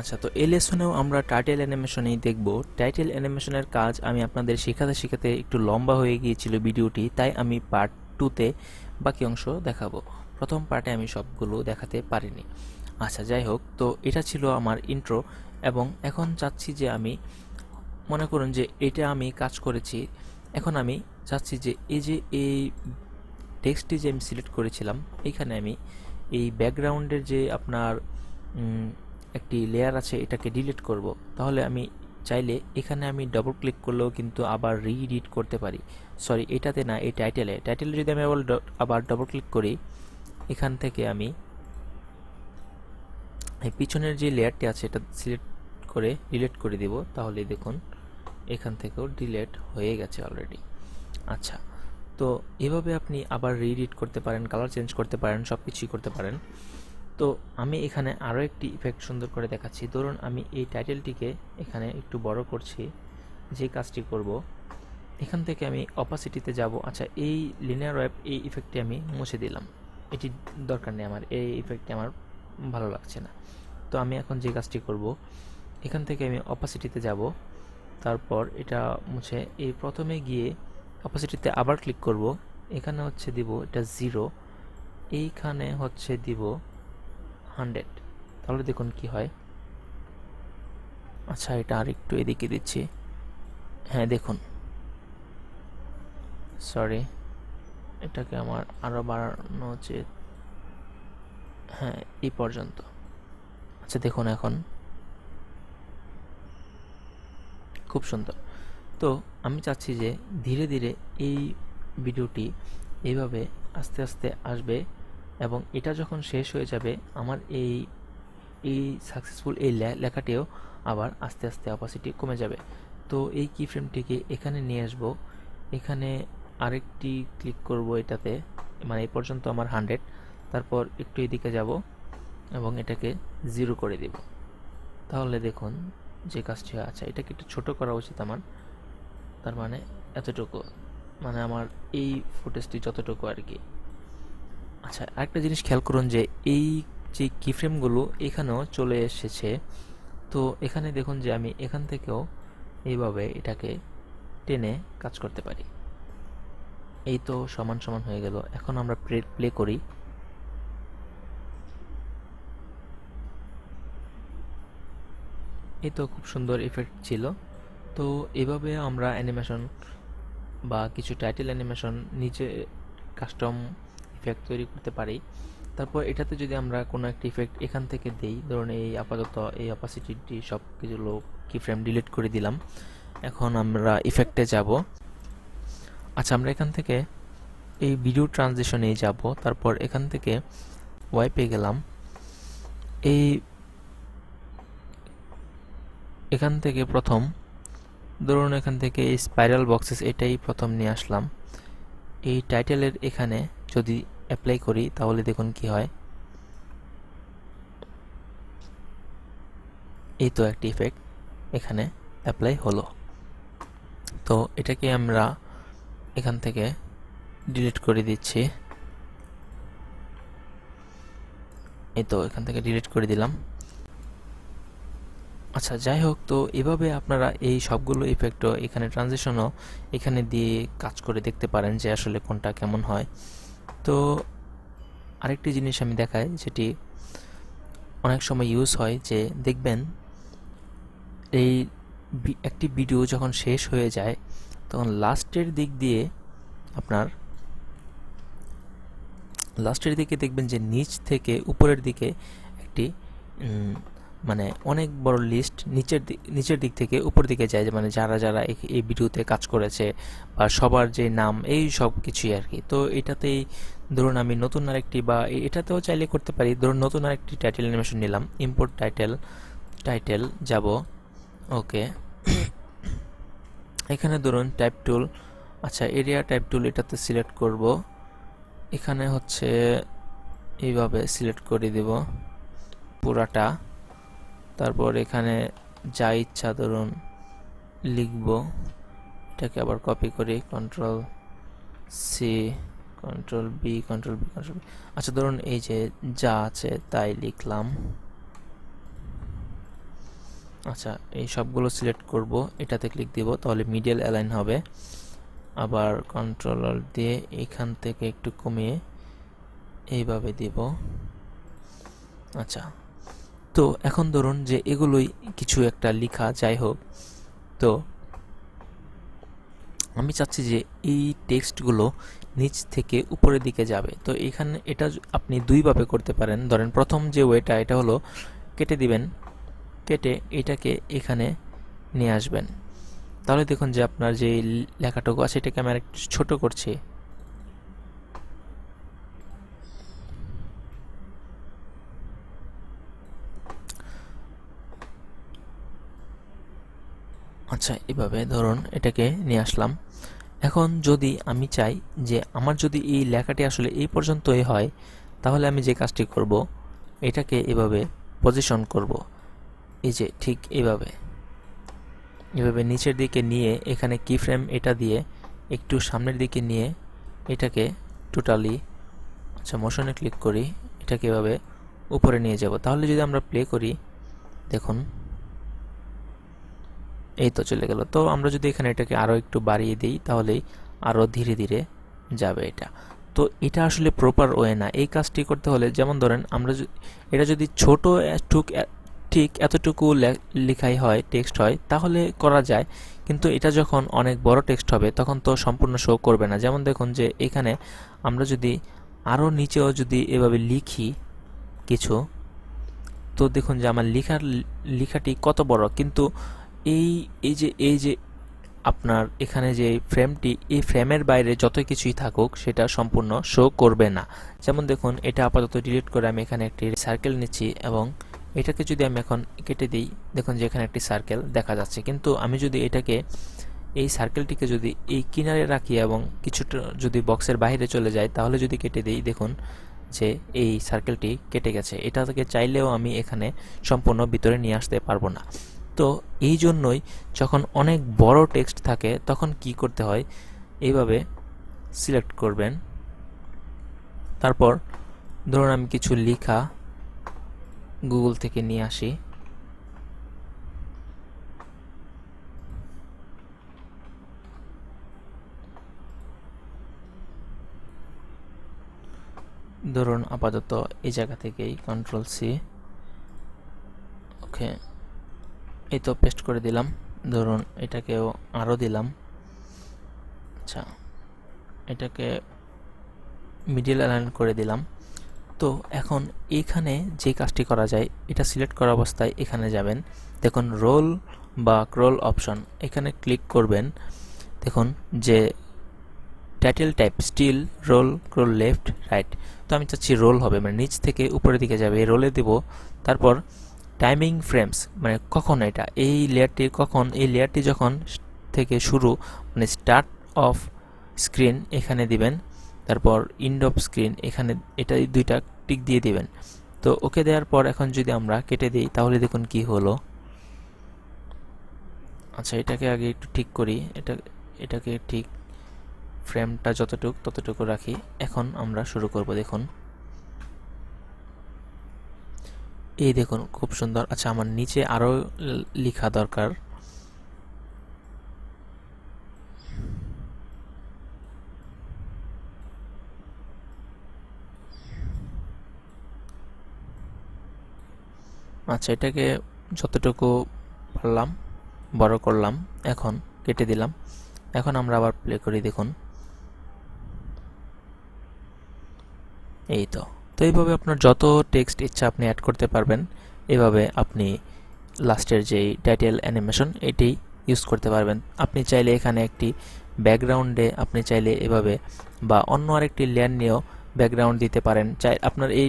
আচ্ছা তো এই লেসনেও আমরা টাইটেল অ্যানিমেশনেই দেখব। টাইটেল অ্যানিমেশনের কাজ আমি আপনাদের শেখাতে শেখাতে একটু লম্বা হয়ে গিয়েছিল ভিডিওটি, তাই আমি পার্ট টুতে বাকি অংশ দেখাবো। প্রথম পার্টে আমি সবগুলো দেখাতে পারিনি। আচ্ছা যাই হোক, তো এটা ছিল আমার ইন্ট্রো এবং এখন চাচ্ছি যে আমি মনে করুন যে এটা আমি কাজ করেছি, এখন আমি চাচ্ছি যে এই যে এই টেক্সটটি যে আমি সিলেক্ট করেছিলাম এখানে আমি এই ব্যাকগ্রাউন্ডের যে আপনার একটি লেয়ার আছে, এটাকে ডিলিট করব। তাহলে আমি চাইলে এখানে আমি ডবল ক্লিক করলেও কিন্তু আবার রিএডিট করতে পারি। সরি এটাতে না, এই টাইটেলে টাইটেলে যদি আমি আবার আবার ডবল ক্লিক করি, এখান থেকে আমি এই পিছনের যে লেয়ারটি আছে, এটা সিলেক্ট করে ডিলিট করে দিব। তাহলে দেখুন, এখান থেকেও ডিলেট হয়ে গেছে অলরেডি আচ্ছা তো এভাবে আপনি আবার রিএডিট করতে পারেন কালার চেঞ্জ করতে পারেন সব কিছুই করতে পারেন। তো আমি এখানে আরও একটি ইফেক্ট সুন্দর করে দেখাচ্ছি। ধরুন আমি এই টাইটেলটিকে এখানে একটু বড় করছি, যে কাজটি করব। এখান থেকে আমি অপাসিটিতে যাব। আচ্ছা এই লিনিয়ার ওয়েব এই ইফেক্টটি আমি মুছে দিলাম। এটি দরকার নেই আমার, এই ইফেক্টটি আমার ভালো লাগছে না। তো আমি এখন যে কাজটি করব, এখান থেকে আমি অপাসিটিতে যাব। তারপর এটা মুছে, এই প্রথমে গিয়ে অপাসিটিতে আবার ক্লিক করব। এখানে হচ্ছে দিব এটা জিরো এইখানে হচ্ছে দিব হান্ড্রেড। তাহলে দেখুন কি হয়। আচ্ছা এটা আর একটু এদিকে দিচ্ছি। হ্যাঁ দেখুন। সরি এটাকে আমার আরও বাড়ানো উচিত হ্যাঁ এই পর্যন্ত। আচ্ছা দেখুন এখন। খুব সুন্দর। তো, আমি চাচ্ছি যে ধীরে ধীরে এই ভিডিওটি এইভাবে আস্তে আস্তে আসবে। এবং এটা যখন শেষ হয়ে যাবে, আমার এই এই সাকসেসফুল এই লেখাটিও আবার আস্তে আস্তে অপাসিটি কমে যাবে। তো এই কি ফ্রেমটিকে এখানে নিয়ে আসব। এখানে আরেকটি ক্লিক করব এটাতে মানে এই পর্যন্ত আমার হান্ড্রেড তারপর একটু এদিকে যাব এবং এটাকে জিরো করে দিব। তাহলে দেখুন যে কাজটি আছে। এটাকে একটু ছোট করা উচিত আমার। তার মানে এতটুকু। মানে আমার এই ফুটেজটি যতটুকু আর কি। আচ্ছা আরেকটা জিনিস খেয়াল করুন যে এই যে কিফ্রেমগুলো এখানেও চলে এসেছে। তো এখানে দেখুন যে আমি এখান থেকেও এইভাবে এটাকে টেনে কাজ করতে পারি। এই তো সমান সমান হয়ে গেল। এখন আমরা প্লে প্লে করি। এই তো খুব সুন্দর ইফেক্ট ছিল। তো এভাবে আমরা অ্যানিমেশন বা কিছু টাইটেল অ্যানিমেশন নিচে কাস্টম ইফেক্ট তৈরি করতে পারি। তারপর এটাতে যদি আমরা কোনো একটা ইফেক্ট এখান থেকে দেই, ধরুন এই আপাতত এই অপাসিটিটি সব কিছুগুলো কি ফ্রেম ডিলিট করে দিলাম। এখন আমরা ইফেক্টে যাব। আচ্ছা আমরা এখান থেকে এই ভিডিও ট্রানজিশনে যাব। তারপর এখান থেকে ওয়াইপে গেলাম। এই এখান থেকে প্রথম, ধরুন এখান থেকে এই স্পাইরাল বক্সেস এটাই প্রথম নিয়ে আসলাম। এই টাইটেলের এখানে যদি অ্যাপ্লাই করি, তাহলে দেখুন কি হয়। এই তো একটি ইফেক্ট এখানে অ্যাপ্লাই হলো। তো এটাকে আমরা এখান থেকে ডিলিট করে দিচ্ছি। এই তো এখান থেকে ডিলিট করে দিলাম। আচ্ছা যাই হোক, তো এভাবে আপনারা এই সবগুলো ইফেক্টও এখানে ট্রানজিশনও এখানে দিয়ে কাজ করে দেখতে পারেন যে আসলে কোনটা কেমন হয়। তো আরেকটি জিনিস আমি দেখাই যেটি অনেক সময় ইউজ হয় যে দেখবেন এই একটি ভিডিও যখন শেষ হয়ে যায়, তখন লাস্টের দিক দিয়ে আপনার লাস্টের দিকে দেখবেন যে নিচ থেকে উপরের দিকে একটি মানে অনেক বড় লিস্ট নিচের দিক নিচের দিক থেকে উপর দিকে যায় মানে যারা যারা এই ভিডিওতে কাজ করেছে বা সবার যে নাম, এই সব কিছুই আর কি তো এটাতেই ধরুন আমি নতুন আরেকটি বা এটাতেও চাইলে করতে পারি। ধরুন নতুন আরেকটি টাইটেল অ্যানিমেশন নিলাম। ইম্পোর্ট টাইটেল টাইটেল যাব। ওকে। এখানে ধরুন টাইপ টুল আচ্ছা এরিয়া টাইপ টুল এটাতে সিলেক্ট করব। এখানে হচ্ছে এইভাবে সিলেক্ট করে দিব পুরাটা। তারপর এখানে যা ইচ্ছা ধরুন লিখব। এটাকে আবার কপি করি control C control V control V control V আচ্ছা ধরুন এই যে যা আছে তাই লিখলাম। আচ্ছা এই সবগুলো সিলেক্ট করব, এটাতে ক্লিক দিব, তাহলে মিডিয়াল অ্যালাইন হবে। আবার কন্ট্রোলার দিয়ে এখান থেকে একটু কমিয়ে এইভাবে দিব। আচ্ছা তো এখন ধরুন যে এগুলোই কিছু একটা লেখা, যাই হোক। তো আমি চাচ্ছি যে এই টেক্সটগুলো নিচ থেকে উপরের দিকে যাবে। তো এখানে এটা আপনি দুইভাবে করতে পারেন। ধরেন প্রথম যে ওয়েটা, এটা হলো কেটে দিবেন। কেটে এটাকে এখানে নিয়ে আসবেন। তাহলে দেখুন যে আপনার যে লেখাটুকু আছে, এটাকে আমি আরেকটু ছোট করছি। আচ্ছা এভাবে ধরুন এটাকে নিয়ে আসলাম। এখন যদি আমি চাই যে আমার যদি এই লেখাটি আসলে এই পর্যন্তই হয়, তাহলে আমি যে কাজটি করব, এটাকে এভাবে পজিশন করব। এই যে ঠিক এভাবে। এভাবে নিচের দিকে নিয়ে এখানে কি ফ্রেম এটা দিয়ে একটু সামনের দিকে নিয়ে এটাকে টোটালি আচ্ছা মোশনে ক্লিক করি, এটাকে এভাবে উপরে নিয়ে যাব। তাহলে যদি আমরা প্লে করি, দেখুন এই তো চলে গেল। তো আমরা যদি এখানে এটাকে আরও একটু বাড়িয়ে দিই, তাহলেই আরও ধীরে ধীরে যাবে এটা। তো এটা আসলে প্রপার ওয়ে না। এই কাজটি করতে হলে যেমন ধরেন আমরা এটা যদি ছোট টুক ঠিক এতটুকু লেখাই হয় টেক্সট হয়, তাহলে করা যায়। কিন্তু এটা যখন অনেক বড় টেক্সট হবে, তখন তো সম্পূর্ণ শো করবে না। যেমন দেখুন যে এখানে আমরা যদি আরও নিচেও যদি এভাবে লিখি কিছু, তো দেখুন যে আমার লেখার, লেখাটি কত বড়। কিন্তু এই এই যে এই যে আপনার এখানে যে ফ্রেমটি এই ফ্রেমের বাইরে যত কিছুই থাকুক, সেটা সম্পূর্ণ শো করবে না। যেমন দেখুন, এটা আপাতত ডিলিট করে আমি এখানে একটি সার্কেল নিচ্ছি এবং এটাকে যদি আমি এখন কেটে দিই, দেখুন যে এখানে একটি সার্কেল দেখা যাচ্ছে। কিন্তু আমি যদি এটাকে, এই সার্কেলটিকে যদি এই কিনারে রাখি এবং কিছুটা যদি বক্সের বাইরে চলে যায়, তাহলে যদি কেটে দিই, দেখুন যে এই সার্কেলটি কেটে গেছে। এটা থেকে চাইলেও আমি এখানে সম্পূর্ণ ভিতরে নিয়ে আসতে পারব না। তো এই জন্যই যখন অনেক বড় টেক্সট থাকে, তখন কি করতে হয়? এইভাবে সিলেক্ট করবেন। তারপর ধরুন আমি কিছু লেখা গুগল থেকে নিয়ে আসি। ধরুন আপাতত এই জায়গা থেকেই কন্ট্রোল সি ওকে। এই তো পেস্ট করে দিলাম। ধরুন এটাকেও আরও দিলাম। আচ্ছা এটাকে মিডিল অ্যালাইন করে দিলাম। তো এখন এইখানে যে কাজটি করা যায়, এটা সিলেক্ট করা অবস্থায় এখানে যাবেন। দেখুন রোল বা ক্রোল অপশন এখানে ক্লিক করবেন। দেখুন যে title type still roll crawl left right তো আমি চাচ্ছি রোল হবে মানে নিচ থেকে উপরের দিকে যাবে। রোলে দেব, তারপর টাইমিং ফ্রেমস মানে কখন এটা? এই লেয়ারটি কখন? এই লেয়ারটি যখন থেকে শুরু মানে স্টার্ট অফ স্ক্রিন এখানে দিবেন, তারপর ইন্ড অফ স্ক্রিন এখানে এটা দুইটা টিক দিয়ে দিবেন। তো ওকে দেওয়ার পর এখন যদি আমরা কেটে দিই, তাহলে দেখুন কি হলো। আচ্ছা এটাকে আগে একটু ঠিক করি। এটা, এটাকে ঠিক ফ্রেমটা যতটুক, ততটুকু রাখি। এখন আমরা শুরু করব, দেখুন। এই দেখুন, খুব সুন্দর। আচ্ছা আমার নিচে আরও লেখা দরকার। আচ্ছা এটাকে যতটুকু পারলাম, বড় করলাম, এখন কেটে দিলাম। এখন আমরা আবার প্লে করি, দেখুন। এই তো। তো এইভাবে আপনার যত টেক্সট ইচ্ছা আপনি অ্যাড করতে পারবেন, এভাবে আপনি লাস্টের যেই টাইটেল অ্যানিমেশন এটি ইউজ করতে পারবেন। আপনি চাইলে এখানে একটি ব্যাকগ্রাউন্ডে আপনি চাইলে এভাবে বা অন্য আরেকটি লেয়ার নিয়েও ব্যাকগ্রাউন্ড দিতে পারেন। চাই, আপনার এই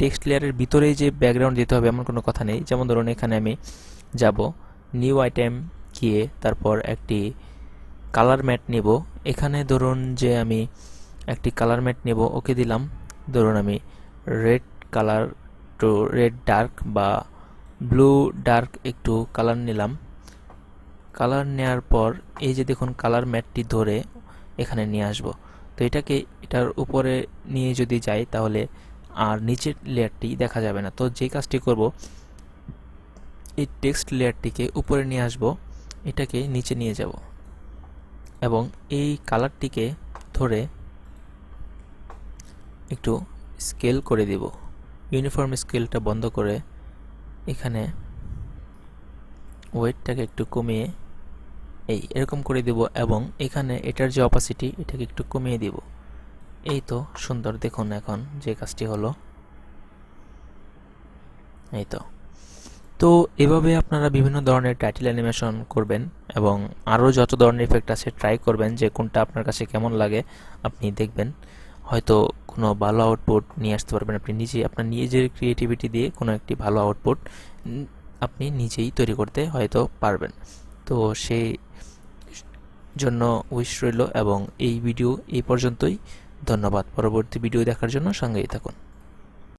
টেক্সট লেয়ারের ভিতরেই যে ব্যাকগ্রাউন্ড দিতে হবে এমন কোনো কথা নেই। যেমন ধরুন, এখানে আমি যাব নিউ আইটেম গিয়ে তারপর একটি কালার ম্যাট নেব। এখানে ধরুন যে আমি একটি কালার ম্যাট নেব, ওকে দিলাম। ধরুন আমি red colour to red dark বা ব্লু ডার্ক একটু কালার নিলাম। কালার নেওয়ার পর এই যে দেখুন কালার ম্যাটটি ধরে এখানে নিয়ে আসব। তো এটাকে এটার উপরে নিয়ে যদি যাই তাহলে আর নিচের লেয়ারটি দেখা যাবে না। তো যে কাজটি করব, এই টেক্সট লেয়ারটিকে উপরে নিয়ে আসব, এটাকে নিচে নিয়ে যাব এবং এই কালারটিকে ধরে একটু স্কেল করে দিব। ইউনিফর্ম স্কেলটা বন্ধ করে এখানে ওয়েটটাকে একটু কমিয়ে এই এরকম করে দিব এবং এখানে এটার যে অপাসিটি এটাকে একটু কমিয়ে দিব। এই তো সুন্দর, দেখুন এখন যে কাজটি হলো। এই তো। তো এভাবে আপনারা বিভিন্ন ধরনের টাইটেল অ্যানিমেশন করবেন এবং আরও যত ধরনের ইফেক্ট আছে ট্রাই করবেন যে কোনটা আপনার কাছে কেমন লাগে, আপনি দেখবেন। হয়তো কোনো ভালো আউটপুট নিয়ে আসতে পারবেন। আপনি নিজে, আপনার নিজের ক্রিয়েটিভিটি দিয়ে কোনো একটি ভালো আউটপুট আপনি নিজেই তৈরি করতে হয়তো পারবেন। তো সেই জন্য উইশ রইল এবং এই ভিডিও এই পর্যন্তই। ধন্যবাদ। পরবর্তী ভিডিও দেখার জন্য সঙ্গেই থাকুন।